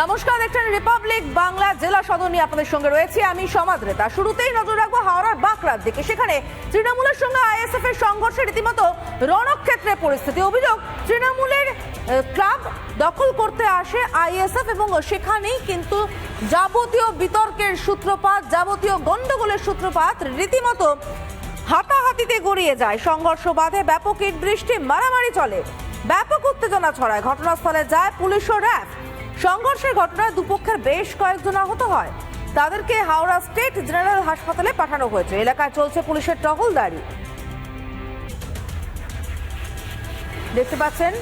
নমস্কার, দেখছেন রিপাবলিক বাংলা জেলা সদর নিয়ে আপনাদের সঙ্গে রয়েছে আমি সমাদ্রেতা শুরুতেই নজর রাখব হাওড়ার বাঁকড়ার দিকে। সেখানে তৃণমূলের সঙ্গে আইএসএফ এর সংঘর্ষে রীতিমতো রণক্ষেত্রে পরিস্থিতি। অভিযোগ, তৃণমূলের ক্লাব দখল করতে আসে আইএসএফ এবং সেখানেই কিন্তু যাবতীয় বিতর্কের সূত্রপাত, যাবতীয় গন্ডগোলের সূত্রপাত রীতিমতো হাতাহাতিতে গড়িয়ে যায়। সংঘর্ষ বাধে, ব্যাপক বৃষ্টি, মারামারি চলে। ব্যাপক উত্তেজনা ছড়ায়। ঘটনাস্থলে যায় পুলিশ ও র্যাব। সংঘর্ষের ঘটনায় দুপক্ষের বেশ কয়েকজন আহত হয়। তাদেরকে হাওড়া স্টেট জেনারেল হাসপাতালে পাঠানো হয়েছে। এলাকায় চলছে পুলিশের টহলদারি দেখতে পাচ্ছেন,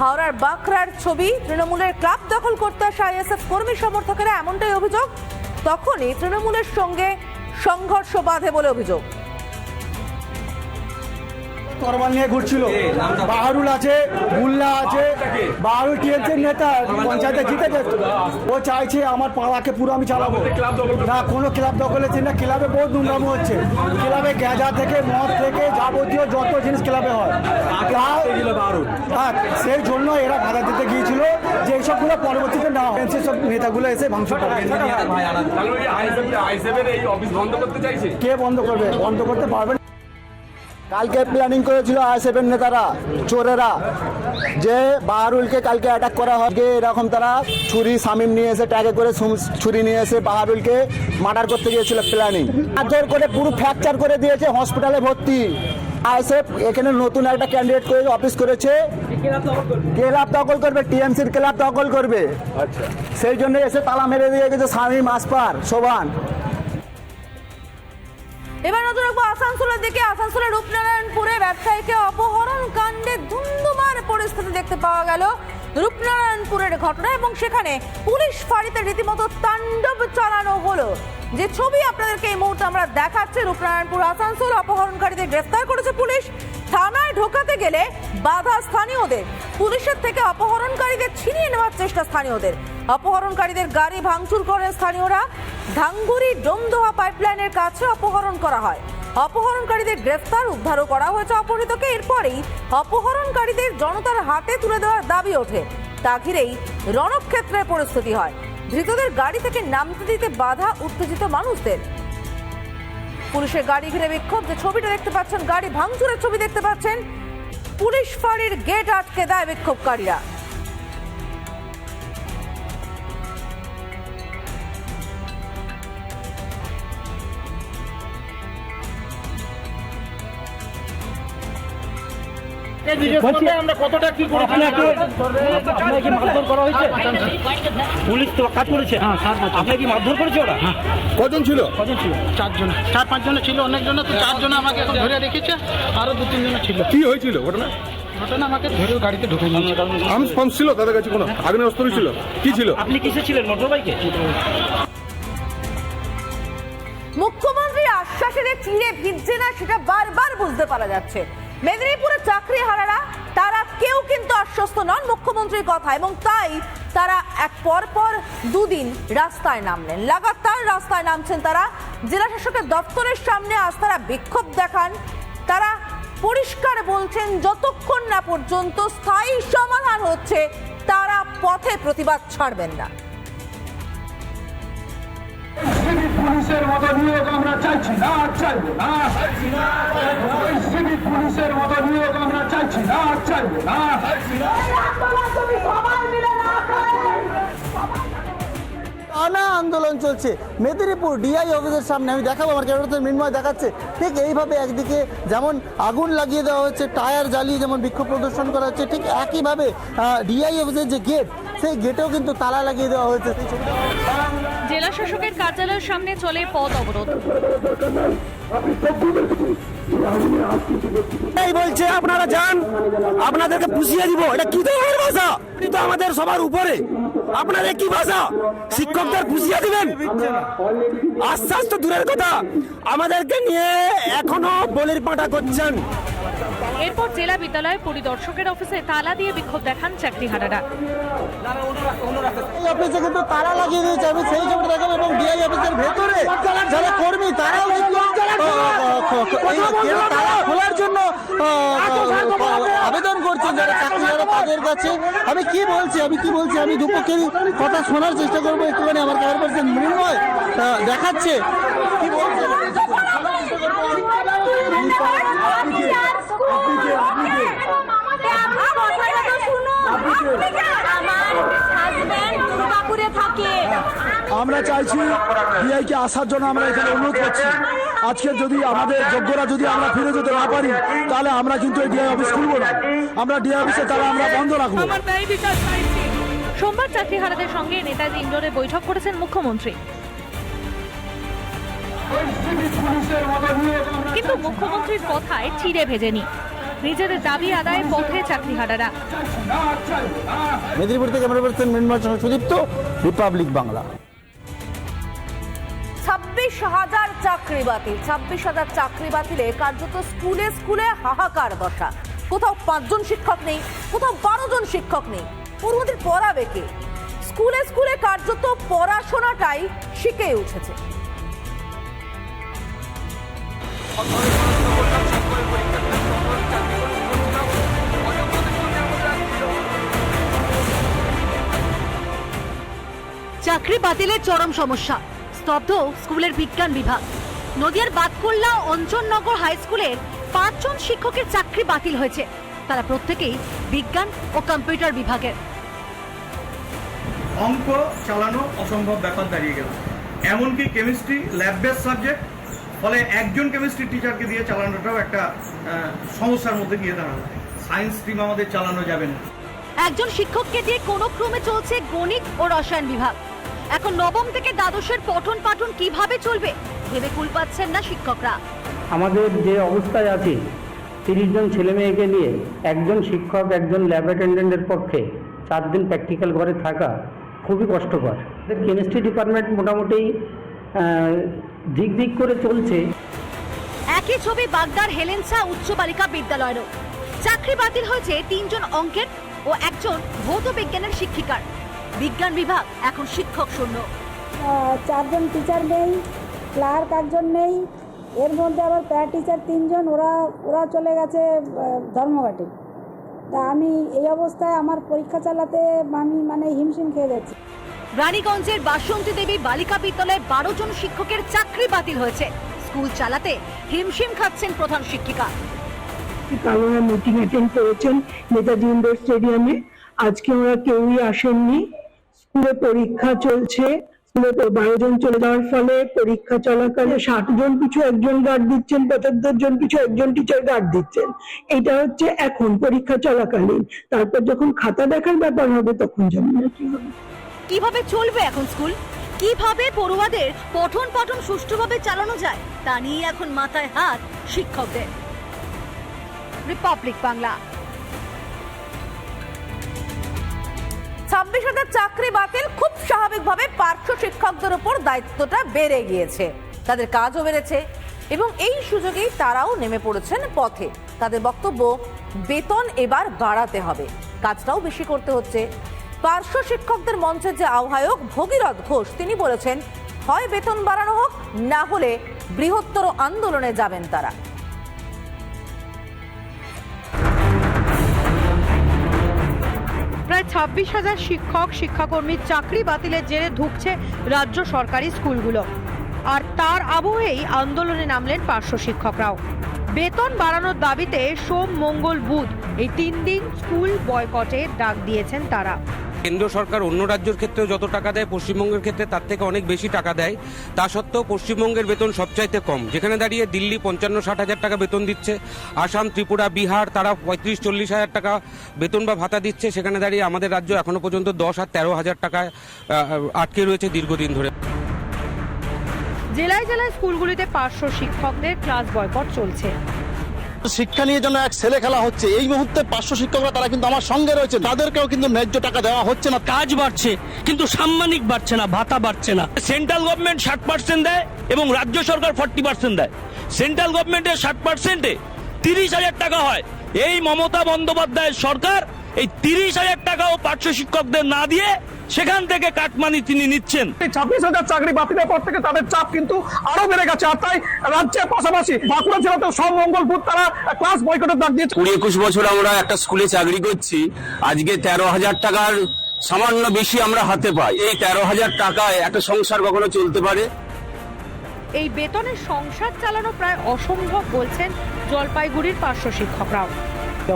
হাওড়ার বাঁকড়ার ছবি। তৃণমূলের ক্লাব দখল করতে আসা আইএসএফ কর্মী সমর্থকেরা এমনটাই অভিযোগ, তখনই তৃণমূলের সঙ্গে সংঘর্ষ বাধে বলে অভিযোগ। তরবাল নিয়ে ঘুরছিল বাহারুল আছে মুল্লা আছে বাহারুল টিএমসির নেতা পঞ্চায়েতে জিতেছে ও চাইছে আমার পাড়াকে পুরো আমি চালাবো না কোনো ক্লাব দখল না ক্লাবে বহুত দুর্নাম হচ্ছে ক্লাবে গেঁজা থেকে মদ থেকে যাবতীয় যত জিনিস ক্লাবে হয় হ্যাঁ সেই জন্য এরা বাধা দিতে গিয়েছিল যে এইসবগুলো পরবর্তীতে না হয় সব নেতাগুলো এসে ভাঙচুর করে কে বন্ধ করবে বন্ধ করতে পারবে। কালকে প্ল্যানিং করেছিল আইএসএফের নেতারা চোরেরা যে বাহারুলকে কালকে অ্যাটাক করা হবে এরকম তারা ছুরি সামিম নিয়ে এসে ট্যাগে করে ছুরি নিয়ে এসে বাহারুলকে মার্ডার করতে গিয়েছিল প্ল্যানিং জোর করে পুরো ফ্র্যাকচার করে দিয়েছে হসপিটালে ভর্তি। আইএসএফ এখানে নতুন একটা ক্যান্ডিডেট করে অফিস করেছে। ক্লাব দখল করবে টিএমসির ক্লাব দখল করবে। সেই জন্য এসে তালা মেরে দিয়ে গেছে শামীম আসপার সোবান এবার নজর রাখব আসানসোলের দিকে। আসানসোলের রূপনারায়ণপুরে ব্যবসায়ীকে অপহরণ কাণ্ডে ধুন্ধুমার পরিস্থিতি দেখতে পাওয়া গেল। রূপনারায়ণপুরের ঘটনা এবং সেখানে পুলিশ ফাঁড়িতে রীতিমতো তাণ্ডব চালানো হলো। যে ছবি আপনাদেরকে এই মুহূর্তে আমরা দেখাচ্ছি, রূপনারায়ণপুর আসানসোল অপহরণকারীদের গ্রেফতার করেছে পুলিশ। থানায় ঢোকাতে গেলে বাধা স্থানীয়দের। পুলিশের থেকে অপহরণকারীদের ছিনিয়ে নেওয়ার চেষ্টা স্থানীয়দের। অপহরণকারীদের গাড়ি ভাঙচুর করেন স্থানীয়রা। ধাঙ্গুরি ডোমদোহা পাইপলাইনের কাছে অপহরণ করা হয়। অপহরণকারীদের গ্রেফতার, উদ্ধারও করা হয়েছে অপহৃতকে। এরপরেই অপহরণকারীদের জনতার হাতে তুলে দেওয়ার দাবি ওঠে। তা ঘিরেই রণক্ষেত্রের পরিস্থিতি হয়। ধৃতদের গাড়ি থেকে নামতে দিতে বাধা উত্তেজিত মানুষদের। পুলিশের গাড়ি ঘিরে বিক্ষোভ। যে ছবিটা দেখতে পাচ্ছেন, গাড়ি ভাঙচুরের ছবি দেখতে পাচ্ছেন, পুলিশ ফাঁড়ির গেট আটকে দেয় বিক্ষোভকারীরা। পুলিশ তো কাজ করেছে। হ্যাঁ আপনার মারধর করেছে ওরা? কজন ছিল? কজন ছিল? চারজন। চার পাঁচজন ছিল অনেকজন তো চারজন আমাকে এখন ধরে রেখেছে আরও দু তিনজন ছিল। কি হয়েছিল ঘটনা? ঘটনা আমাকে ধরে গাড়িতে ঢুকে নিয়েছে আর্মস ফার্মস ছিল তাদের কাছে কোনো? ছিল? কি ছিল? আপনি কিসে ছিলেন মোটর মুখ্যমন্ত্রীর আশ্বাসে চিড়ে ভিজছে না সেটা বারবার বুঝতে পারা যাচ্ছে। মেদিনীপুরের চাকরি হারারা, তারা কেউ কিন্তু আশ্বস্ত নন মুখ্যমন্ত্রীর কথা এবং তাই তারা এক পর পর দুদিন রাস্তায় নামলেন। লাগাতার রাস্তায় নামছেন তারা। জেলা শাসকের দপ্তরের সামনে আজ তারা বিক্ষোভ দেখান। তারা পরিষ্কার বলছেন, যতক্ষণ না পর্যন্ত স্থায়ী সমাধান হচ্ছে, তারা পথে প্রতিবাদ ছাড়বেন না। পুলিশের মতো নিয়োগ আমরা চাইছি না চাইব না। সিভিক পুলিশের মতো নিয়োগ আমরা চাইছি না চাইব না। টানা আন্দোলন চলছে। মেদিনীপুর ডিআই অফিসের সামনে আমি দেখাবো, আমার ক্যামেরাতে মৃন্ময় দেখাচ্ছে। ঠিক এইভাবে একদিকে যেমন আগুন লাগিয়ে দেওয়া হচ্ছে, টায়ার জ্বালিয়ে যেমন বিক্ষোভ প্রদর্শন করা হচ্ছে, ঠিক একইভাবে ডিআই অফিসের যে গেট সেই গেটেও কিন্তু তালা লাগিয়ে দেওয়া হয়েছে। সেই ছবিটা জেলা শাসকের কার্যালয়ের সামনে চলে পথ অবরোধ। এই বলছে, আপনারা যান, আপনাদেরকে পুষিয়ে দিব। এটা কি ধরনের ভাষা? এটা তো আমাদের সবার উপরে। আপনাদের কি ভাষা? শিক্ষকদের পুষিয়ে দিবেন? আশ্বাস তো দূরের কথা। আমাদেরকে নিয়ে এখনও বলির পাটা করছেন। এরপর জেলা বিদ্যালয় পরিদর্শকের অফিসে তালা দিয়ে বিক্ষোভ দেখান চাকরিহারারা অফিসে কিন্তু তালা লাগিয়ে দিয়েছে আমি সেই এবং ডিআই অফিসের ভেতরে যারা কর্মী তারাও খোলার জন্য আবেদন করছেন যারা চাকরিহারা তাদের কাছে আমি কি বলছি আমি কি বলছি আমি দুপক্ষেরই কথা শোনার চেষ্টা করব একটুখানি আমার ক্যামেরা পার্সন মৃন্ময় দেখাচ্ছে কি বলছে আমরা চাইছি ডিআইকে আসার জন্য আমরা এখানে অনুরোধ করছি। আজকে যদি আমাদের যোগ্যরা যদি আমরা ফিরে যেতে না পারি তাহলে আমরা কিন্তু এই ডিআই অফিস খুলবো না। আমরা ডিআই অফিসে তারা আমরা বন্ধ রাখব। সোমবার চাকরিহারাদের সঙ্গে নেতাজি ইন্ডোরে বৈঠক করেছেন মুখ্যমন্ত্রী। কিন্তু মুখ্যমন্ত্রীর কথায় চিড়ে ভেজেনি। নিজেদের দাবি আদায়ে পথে চাকরিহারারা। মেদিনীপুর থেকে পার্সন মৃন্ময় সঙ্গে সুদীপ্ত রিপাবলিক বাংলা। ছাব্বিশ হাজার চাকরি বাতিল। ছাব্বিশ হাজার চাকরি বাতিলে কার্যত স্কুলে স্কুলে হাহাকার দশা কোথাও পাঁচজন শিক্ষক নেই কোথাও বারো জন শিক্ষক নেই। ওর পড়াবে কে? স্কুলে স্কুলে কার্যত পড়াশোনাটাই শিখে উঠেছে। চাকরি বাতিলের চরম সমস্যা। স্তব্ধ স্কুলের বিজ্ঞান বিভাগ। নদিয়ার বাতকুল্লা অঞ্চলনগর হাই স্কুলের পাঁচজন শিক্ষকের চাকরি বাতিল হয়েছে। তারা প্রত্যেকেই বিজ্ঞান ও কম্পিউটার বিভাগের। অঙ্ক, চালানো অসম্ভব ব্যাপার দাঁড়িয়ে গেল। এমনকি কেমিস্ট্রি ল্যাব বেস সাবজেক্ট ফলে একজন কেমিস্ট্রি টিচারকে দিয়ে চালানোটাও একটা সমস্যার মধ্যে গিয়ে দাঁড়াল। সায়েন্স স্ট্রিম আমাদের চালানো যাবে না। একজন শিক্ষককে দিয়ে কোনো ক্রমে চলছে গণিত ও রসায়ন বিভাগ। এখন নবম থেকে দ্বাদশের পঠন পাঠন কীভাবে চলবে ভেবে কুল পাচ্ছেন না শিক্ষকরা। আমাদের যে অবস্থায় আছি তিরিশ জন ছেলে মেয়েকে নিয়ে একজন শিক্ষক একজন ল্যাব অ্যাটেন্ডেন্টের পক্ষে চার দিন প্র্যাকটিক্যাল ঘরে থাকা খুবই কষ্টকর। কেমিস্ট্রি ডিপার্টমেন্ট মোটামুটি দিক দিক করে চলছে। একই ছবি বাগদার হেলেন্সা উচ্চ বালিকা বিদ্যালয়েরও। চাকরি বাতিল হয়েছে তিনজন অঙ্কের ও একজন ভৌত বিজ্ঞানের শিক্ষিকার। বিজ্ঞান বিভাগ এখন শিক্ষক শূন্য। চারজন টিচার নেই ক্লার্ক একজন নেই এর মধ্যে আবার প্যারা টিচার তিনজন ওরা ওরা চলে গেছে ধর্মঘাটে। তা আমি এই অবস্থায় আমার পরীক্ষা চালাতে আমি মানে হিমশিম খেয়ে যাচ্ছি। রানীগঞ্জের বাসন্তী দেবী বালিকা বিদ্যালয়ে বারো জন শিক্ষকের চাকরি বাতিল হয়েছে। স্কুল চালাতে হিমশিম খাচ্ছেন প্রধান শিক্ষিকা। কালোরা মিটিং অ্যাটেন্ড করেছেন নেতাজি ইন্ডোর স্টেডিয়ামে? আজকে ওরা কেউই আসেননি। স্কুলে পরীক্ষা চলছে। স্কুলে বারো জন চলে যাওয়ার ফলে পরীক্ষা চলাকালে ষাট জন পিছু একজন গার্ড দিচ্ছেন, পঁচাত্তর জন পিছু একজন টিচার গার্ড দিচ্ছেন। এটা হচ্ছে এখন পরীক্ষা চলাকালীন। তারপর যখন খাতা দেখার ব্যাপার হবে, তখন জানি না কি হবে কীভাবে চলবে এখন স্কুল? কীভাবে পড়ুয়াদের পঠন পাঠন সুষ্ঠুভাবে চালানো যায়, তা নিয়ে এখন মাথায় হাত শিক্ষকদের। রিপাবলিক বাংলা। ছাব্বিশ হাজার চাকরি বাতিল খুব স্বাভাবিকভাবে পার্শ্ব শিক্ষকদের উপর দায়িত্বটা বেড়ে গিয়েছে। তাদের কাজও বেড়েছে এবং এই সুযোগেই তারাও নেমে পড়েছেন পথে। তাদের বক্তব্য, বেতন এবার বাড়াতে হবে। কাজটাও বেশি করতে হচ্ছে। পার্শ্ব শিক্ষকদের মঞ্চের যে আহ্বায়ক ভগীরথ ঘোষ, তিনি বলেছেন, হয় বেতন বাড়ানো হোক, না হলে বৃহত্তর আন্দোলনে যাবেন তারা। প্রায় ছাব্বিশ হাজার শিক্ষক শিক্ষাকর্মীর চাকরি বাতিলের জেরে ধুকছে রাজ্য সরকারি স্কুলগুলো। আর তার আবহেই আন্দোলনে নামলেন পার্শ্ব শিক্ষকরাও। বেতন বাড়ানোর দাবিতে সোম, মঙ্গল, বুধ এই তিন দিন স্কুল বয়কটে ডাক দিয়েছেন তারা। কেন্দ্র সরকার অন্য রাজ্যের ক্ষেত্রেও যত টাকা দেয়, পশ্চিমবঙ্গের ক্ষেত্রে তার থেকে অনেক বেশি টাকা দেয়। তা সত্ত্বেও পশ্চিমবঙ্গের বেতন সবচাইতে কম। যেখানে দাঁড়িয়ে দিল্লি পঞ্চান্ন ষাট হাজার টাকা বেতন দিচ্ছে, আসাম, ত্রিপুরা, বিহার তারা পঁয়ত্রিশ চল্লিশ হাজার টাকা বেতন বা ভাতা দিচ্ছে। সেখানে দাঁড়িয়ে আমাদের রাজ্য এখনও পর্যন্ত দশ আর তেরো হাজার টাকায় আটকে রয়েছে দীর্ঘদিন ধরে। জেলায় জেলায় স্কুলগুলিতে পার্শ্ব শিক্ষকদের ক্লাস বয়কট চলছে। শিক্ষা নিয়ে যেন এক ছেলে খেলা হচ্ছে, এই মুহূর্তে পাঁচশো শিক্ষকরা তারা কিন্তু আমার সঙ্গে রয়েছে। তাদেরকেও কিন্তু ন্যায্য টাকা দেওয়া হচ্ছে না। কাজ বাড়ছে, কিন্তু সাম্মানিক বাড়ছে না, ভাতা বাড়ছে না। সেন্ট্রাল গভর্নমেন্ট ষাট পার্সেন্ট দেয় এবং রাজ্য সরকার ফর্টি পার্সেন্ট দেয়। সেন্ট্রাল গভর্নমেন্টের ষাট পার্সেন্টে তিরিশ হাজার টাকা হয়। এই মমতা বন্দ্যোপাধ্যায়ের সরকার এই তিরিশ হাজার টাকাও পার্শ্ব শিক্ষকদের না দিয়ে সেখান থেকে কাটমানি তিনি নিচ্ছেন। ছাব্বিশ হাজার চাকরি বাতিলের পর থেকে তাদের চাপ কিন্তু আরও বেড়ে গেছে আর তাই রাজ্যের পাশাপাশি বাঁকুড়া জেলাতেও সব মঙ্গলপুর তারা ক্লাস বয়কটের ডাক দিয়েছে। কুড়ি একুশ বছর আমরা একটা স্কুলে চাকরি করছি আজকে তেরো হাজার টাকার সামান্য বেশি আমরা হাতে পাই। এই তেরো হাজার টাকায় একটা সংসার কখনো চলতে পারে? এই বেতনে সংসার চালানো প্রায় অসম্ভব বলছেন জলপাইগুড়ির পার্শ্ব শিক্ষকরাও।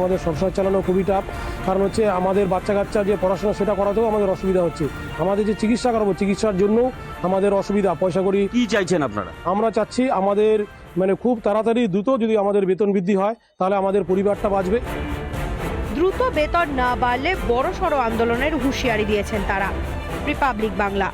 আমাদের সংসার চালানো খুবই টাফ কারণ হচ্ছে আমাদের বাচ্চা কাচ্চা যে পড়াশোনা সেটা করাতেও আমাদের অসুবিধা হচ্ছে। আমাদের যে চিকিৎসা করাবো চিকিৎসার জন্য আমাদের অসুবিধা। পয়সা করি কি চাইছেন আপনারা? আমরা চাচ্ছি আমাদের মানে খুব তাড়াতাড়ি দ্রুত যদি আমাদের বেতন বৃদ্ধি হয় তাহলে আমাদের পরিবারটা বাঁচবে। দ্রুত বেতন না বাড়লে বড়সড় আন্দোলনের হুঁশিয়ারি দিয়েছেন তারা। রিপাবলিক বাংলা।